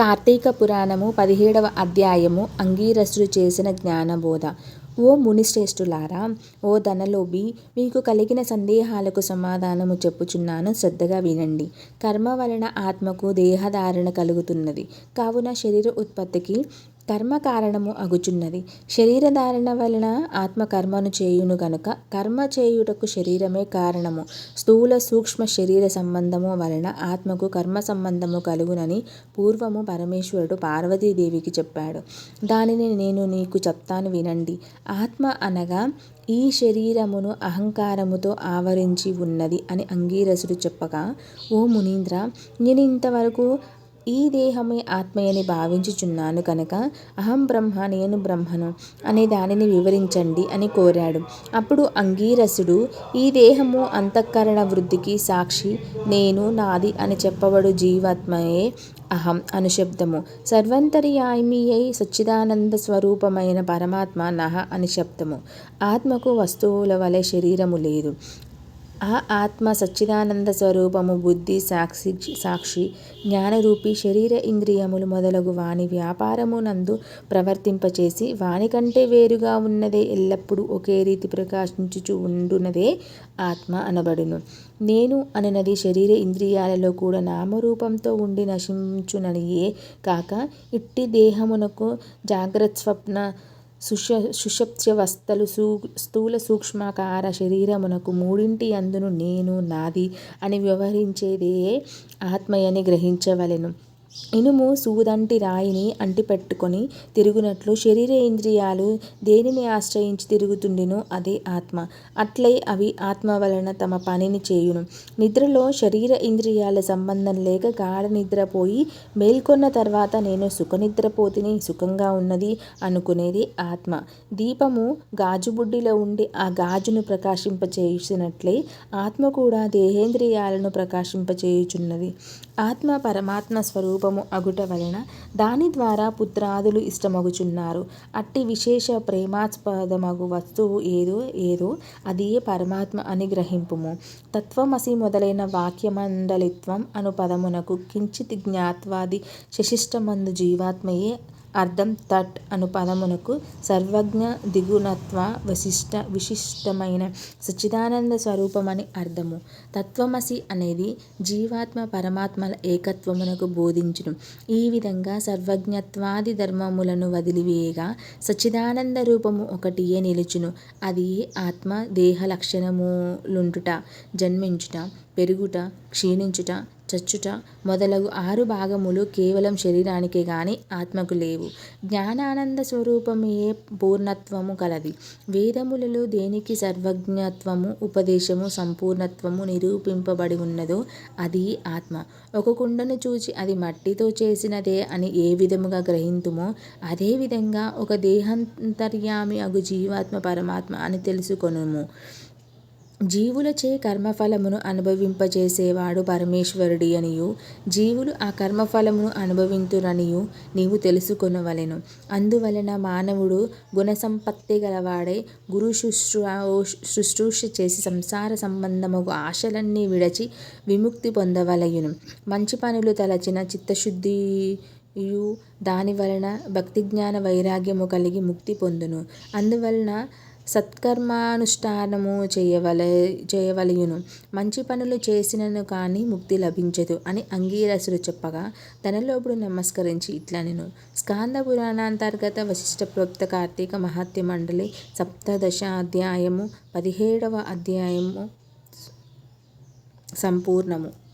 కార్తీక పురాణము పదిహేడవ అధ్యాయము అంగీరసుడు చేసిన జ్ఞానబోధ. ఓ మునిశ్రేష్ఠులారా ఓ ధనలోభి మీకు కలిగిన సందేహాలకు సమాధానము చెప్పుచున్నాను శ్రద్ధగా వినండి. కర్మ వలన ఆత్మకు దేహధారణ కలుగుతున్నది. కావున శరీర ఉత్పత్తికి కర్మ కారణము అగుచున్నది. శరీరధారణ వలన ఆత్మ కర్మను చేయును గనుక కర్మ చేయుటకు శరీరమే కారణము. స్థూల సూక్ష్మ శరీర సంబంధము వలన ఆత్మకు కర్మ సంబంధము కలుగునని పూర్వము పరమేశ్వరుడు పార్వతీదేవికి చెప్పాడు. దానిని నేను నీకు చెప్తాను వినండి. ఆత్మ అనగా ఈ శరీరమును అహంకారముతో ఆవరించి ఉన్నది అని అంగీరసుడు చెప్పగా ఓ మునీంద్ర నేను ఇంతవరకు ఈ దేహమే ఆత్మయని భావించుచున్నాను కనుక అహం బ్రహ్మ నేను బ్రహ్మను అనే దానిని వివరించండి అని కోరాడు. అప్పుడు అంగీరసుడు ఈ దేహము అంతఃకరణ వృద్ధికి సాక్షి నేను నాది అని చెప్పబడు జీవాత్మయే అహం అనుశబ్దము సర్వంతర్యామి అయి సచ్చిదానంద స్వరూపమైన పరమాత్మ నహ అని శబ్దము. ఆత్మకు వస్తువుల వలె శరీరము లేదు. ఆ ఆత్మ సచ్చిదానంద స్వరూపము బుద్ధి సాక్షి సాక్షి జ్ఞానరూపి శరీర ఇంద్రియములు మొదలగు వాని వ్యాపారమునందు ప్రవర్తింపచేసి వాని కంటే వేరుగా ఉన్నదే ఎల్లప్పుడూ ఒకే రీతి ప్రకాశించుచు ఉండునదే ఆత్మ అనబడును. నేను అనునది శరీర ఇంద్రియాలలో కూడా నామరూపంతో ఉండి నశించుననియే కాక ఇట్టి దేహమునకు జాగ్రత్ స్వప్న సుష సుషుప్త్యవస్థలు సూ స్థూల సూక్ష్మాకార శరీరమునకు మూడింటి అందును నేను నాది అని వ్యవహరించేదే ఆత్మయని గ్రహించవలెను. ఇనుము సూదంటి రాయిని అంటిపెట్టుకొని తిరుగునట్లు శరీర ఇంద్రియాలు దేనిని ఆశ్రయించి తిరుగుతుండెనో అదే ఆత్మ. అట్లే అవి ఆత్మ వలన తమ పనిని చేయును. నిద్రలో శరీర ఇంద్రియాల సంబంధం లేక గాఢ నిద్రపోయి మేల్కొన్న తర్వాత నేను సుఖనిద్రపోతిని సుఖంగా ఉన్నది అనుకునేది ఆత్మ. దీపము గాజుబుడ్డిలో ఉండి ఆ గాజును ప్రకాశింపచేసినట్లే ఆత్మ కూడా దేహేంద్రియాలను ప్రకాశింపచేయుచున్నది. ఆత్మ పరమాత్మ స్వరూపము అగుట వలన దాని ద్వారా పుత్రాదులు ఇష్టమగుచున్నారు. అట్టి విశేష ప్రేమాస్పదమగు వస్తువు ఏదో ఏదో అదియే పరమాత్మ అని గ్రహింపుము. తత్వమసి మొదలైన వాక్యమండలిత్వం అను పదమునకు కించిత్ జ్ఞాత్వాది శశిష్టమందు జీవాత్మయే అర్థం తట్ అను పదమునకు సర్వజ్ఞ దిగుణత్వ విశిష్ట విశిష్టమైన సచ్చిదానంద స్వరూపమని అర్థము. తత్వమసి అనేది జీవాత్మ పరమాత్మల ఏకత్వమునకు బోధించును. ఈ విధంగా సర్వజ్ఞత్వాది ధర్మములను వదిలివేయగా సచ్చిదానంద రూపము ఒకటియే నిలుచును. అది ఆత్మ దేహ లక్షణములుంటుట జన్మించుట. పెరుగుట క్షీణించుట చచ్చుట మొదలగు ఆరు భాగములు కేవలం శరీరానికే గాని ఆత్మకు లేవు. జ్ఞానానంద స్వరూపమే పూర్ణత్వము కలది. వేదములలో దేనికి సర్వజ్ఞత్వము ఉపదేశము సంపూర్ణత్వము నిరూపింపబడి ఉన్నదో అది ఆత్మ. ఒక కుండను చూచి అది మట్టితో చేసినదే అని ఏ విధముగా గ్రహింతుమో అదే విధంగా ఒక దేహాంతర్యామి అగు జీవాత్మ పరమాత్మ అని తెలుసుకొనుము. జీవులచే కర్మఫలమును అనుభవింపజేసేవాడు పరమేశ్వరుడి అనియు. జీవులు ఆ కర్మఫలమును అనుభవింతురనియు నీవు తెలుసుకొనవలెను. అందువలన మానవుడు గుణసంపత్తి గలవాడై గురు శుశ్రూష చేసి సంసార సంబంధముకు ఆశలన్నీ విడచి విముక్తి పొందవలయును. మంచి పనులు తలచిన చిత్తశుద్ధియు దాని వలన భక్తి జ్ఞాన వైరాగ్యము కలిగి ముక్తి పొందును. అందువలన సత్కర్మానుష్ఠానము చేయవల చేయవలయును. మంచి పనులు చేసినను కానీ ముక్తి లభించదు అని అంగీరసుడు చెప్పగా ధనలోపుడు నమస్కరించి ఇట్లనెను. స్కాంద పురాణాంతర్గత వశిష్ఠ ప్రోక్త కార్తీక మహాత్య మండలి సప్తదశ అధ్యాయము పదిహేడవ అధ్యాయము సంపూర్ణము.